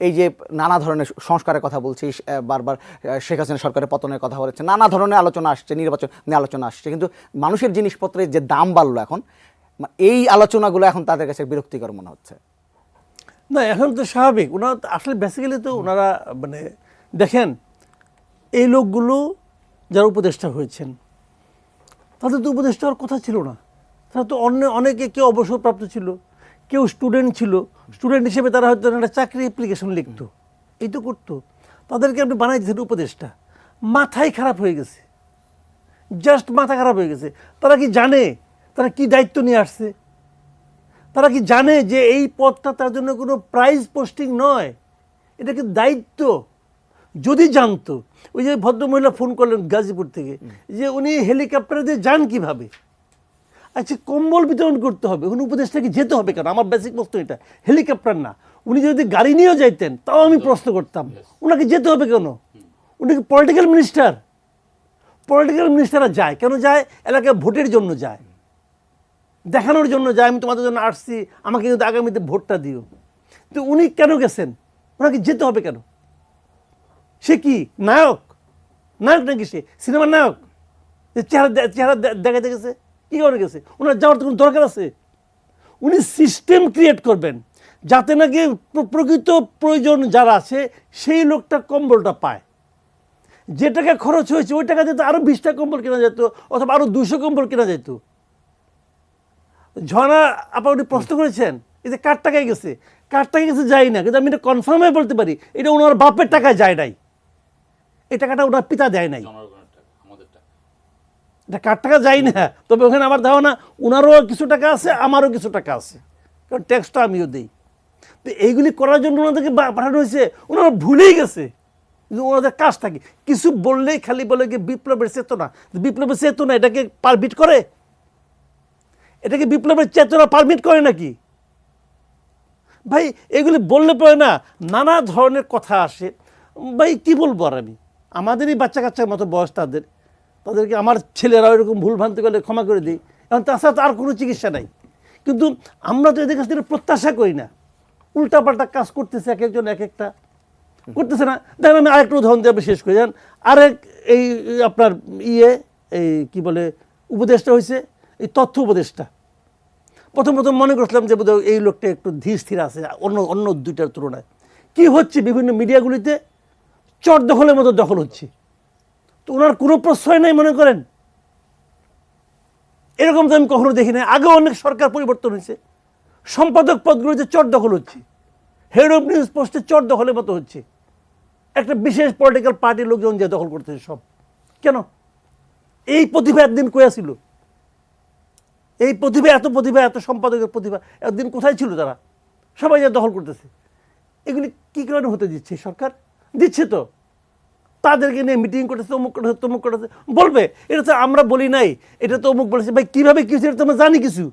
এই যে নানা ধরনের সংস্কারের কথা বলছি বারবার শেখ হাসিনা সরকারের পতনের কথা বলেছে নানা ধরনের আলোচনা আসছে নির্বাচন নিয়ে আলোচনা আসছে কিন্তু মানুষের জিনিসপত্রের যে দাম বাড়লো এখন এই আলোচনাগুলো এখন তাদের কাছে বিরক্তিকর মনে হচ্ছে। না এখন তো স্বাভাবিক। ওনারা আসলে বেসিক্যালি তো ওনারা মানে দেখেন এই লোকগুলো যারা উপদেষ্টা হয়েছেন তাদের তো উপদেষ্টা হওয়ার কথা ছিল না। তারা তো অন্য অনেকে কেউ অবসরপ্রাপ্ত ছিল। কেউ স্টুডেন্ট ছিল স্টুডেন্ট হিসেবে তারা হয়তো একটা চাকরি অ্যাপ্লিকেশন লিখতো। এই তো করতো। তাদেরকে আপনি বানাই দিয়েছেন উপদেষ্টা মাথাই খারাপ হয়ে গেছে। জাস্ট মাথা খারাপ হয়ে গেছে। তারা কি জানে? তারা কি দায়িত্ব নিয়ে আসছে? তারা কি জানে যে এই পদটা তার জন্য কোনো প্রাইজ পোস্টিং নয়? এটা কি দায়িত্ব? যদি জানতো। ওই যে ভদ্রমহিলা ফোন করলেন গাজীপুর থেকে। যে উনি হেলিকপ্টারে দিয়ে যান কীভাবে? আচ্ছা কম্বল বিতরণ করতে হবে। উনি উপদেশটাকে যেতে হবে কেন? আমার বেসিক প্রশ্ন এটা। হেলিকপ্টার না। উনি যদি গাড়ি নিয়েও যাইতেন তাও আমি প্রশ্ন করতাম। ওনাকে যেতে হবে কেন? উনি কি পলিটিক্যাল মিনিস্টার পলিটিক্যাল মিনিস্টাররা যায়। কেন যায়? এলাকায় ভোটের জন্য যায়। দেখানোর জন্য যায়। আমি তোমাদের জন্য আসছি। আমাকে কিন্তু আগামীতে ভোটটা দিও। তো উনি কেন গেছেন? ওনাকে যেতে হবে কেন? সে কি নায়ক? নায়ক নাকি সে? সিনেমার নায়ক? যে চেহারা চেহারা দেখাতে গেছে কী করে গেছে? ওনার যাওয়ার তো কোনো দরকার আছে? উনি সিস্টেম ক্রিয়েট করবেন, যাতে নাকি প্রকৃত প্রয়োজন যারা আছে, সেই লোকটা কম্বলটা পায়। যে টাকা খরচ হয়েছে, ওই টাকা দিয়ে তো আরও বিশটা কম্বল কেনা যেত, অথবা আরও দুশো কম্বল কেনা যেত। ঝর্ণা, আপা উনি প্রশ্ন করেছেন, এই যে কার টাকায় গেছে? কার টাকায় গেছে যাই না, কিন্তু আমি এটা কনফার্মে বলতে পারি, এটা ওনার বাপের টাকায় যায় নাই। এই টাকাটা ওনার পিতা দেয় নাই জনগণের টাকা আমাদের টাকা এটা কার টাকা? যায় না। তবে ওখানে আমার ধারণা ওনারও কিছু টাকা আছে, আমারও কিছু টাকা আছে। কারণ ট্যাক্সটা আমিও দিই। তো এইগুলি করার জন্য ওনাদেরকে পাঠানো হয়েছে। ওনারা ভুলেই গেছে কিন্তু ওনাদের কাজ থাকে কিছু বললেই খালি বলে কি বিপ্লবের চেতনা। বিপ্লবের চেতনা এটাকে পারমিট করে? এটাকে বিপ্লবের চেতনা পারমিট করে নাকি? ভাই, এগুলি বললে পরে না নানা ধরনের কথা আসে। ভাই, কি বলব আর আমি? আমাদেরই বাচ্চা কাচ্চার মতো বয়স তাদের। তাদেরকে আমার ছেলেরা এরকম ভুল ভ্রান্তি করলে ক্ষমা করে দিই। এবং তাছাড়া তো আর কোনো চিকিৎসা নাই। কিন্তু আমরা তো এদের কাছ থেকে প্রত্যাশা করি না। উল্টাপাল্টা কাজ করতেছে এক একজন, এক একটা। করতেছে না। দেখেন আমি আরেকটা উদাহরণ দিয়ে শেষ করে। যান আরেক এই আপনার ইয়ে এই কি বলে উপদেশটা হয়েছে এই তথ্য উপদেশটা প্রথম প্রথম মনে করছিলাম যে বোধহয় এই লোকটা একটু ধীর স্থির আছে, অন্য অন্য দুইটার তুলনায়। কি হচ্ছে বিভিন্ন মিডিয়াগুলিতে? চট দখলের মতো দখল হচ্ছে। তো ওনার কোনো প্রশ্রয় নাই, মনে করেন। এরকম তো আমি কখনো দেখি নাই। আগেও অনেক সরকার পরিবর্তন হয়েছে। সম্পাদক পদগুলিতে চট দখল হচ্ছে। হেড অফ নিউজ পোস্টে চট দখলের মতো হচ্ছে। একটা বিশেষ পলিটিক্যাল পার্টির লোকজন যে দখল করতেছে সব। কেন? এই প্রতিভা একদিন কয়া ছিল এই প্রতিভা, এত প্রতিভা, এত সম্পাদকের প্রতিভা, একদিন কোথায় ছিল তারা? সবাই যা দখল করতেছে। এগুলি কী কারণে হতে দিচ্ছে সরকার? দিচ্ছে তো। তাদেরকে নিয়ে মিটিং করতেছে, অমুক করতেছে, তমুক করেছে বলবে, এটা তো আমরা বলি নাই, এটা তো অমুক বলেছে। ভাই, কীভাবে কী হচ্ছে এটা তো আমরা জানি কিছু।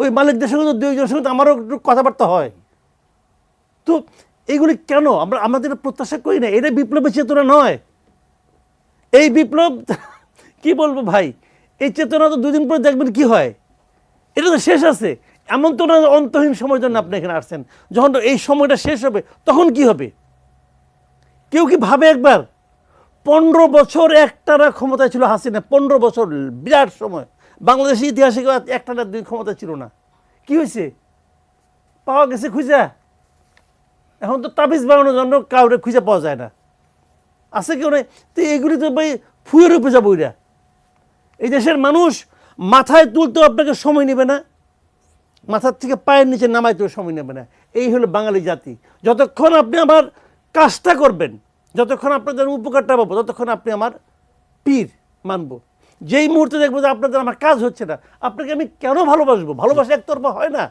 ওই মালিকদের সঙ্গে তো দুইজনের সঙ্গে তো আমারও একটু কথাবার্তা হয়। তো এইগুলি কেন? আমরা, আমাদের প্রত্যাশা করি না। এটা বিপ্লবের চেতনা নয়। এই বিপ্লব, কি বলব ভাই? এই চেতনা তো দুদিন পরে দেখবেন কি হয়। এটা তো শেষ আছে। এমন তো না অন্তহীন সময়ের জন্য আপনি এখানে আসছেন। যখন এই সময়টা শেষ হবে, তখন কি হবে? কেউ কি ভাবে একবার? পনেরো বছর একটানা ক্ষমতায় ছিল হাসিনা, পনেরো বছর, বিরাট সময়। বাংলাদেশের ইতিহাসে একটানা দুই ক্ষমতা ছিল না। কি হয়েছে? পাওয়া গেছে খুঁজা। এখন তো তাবিজ বানানোর জন্য কাউরে খুঁজে পাওয়া যায় না। আছে কেউ নেই? তো এগুলি তো ভাই ফুয়ের উপরে যাব এরা এই দেশের মানুষ মাথায় তুলতেও আপনাকে সময় নেবে না। মাথার থেকে পায়ের নিচে নামাইতেও সময় নেবে না। এই হলো বাঙালি জাতি। যতক্ষণ আপনি আমার কাজটা করবেন যতক্ষণ আপনাদের উপকারটা পাবো, ততক্ষণ আপনি আমার পীর মানব। যেই মুহূর্তে দেখব যে আপনাদের আমার কাজ হচ্ছে না, আপনাকে আমি কেন ভালোবাসবো? ভালোবাসা একতরফা হয় না।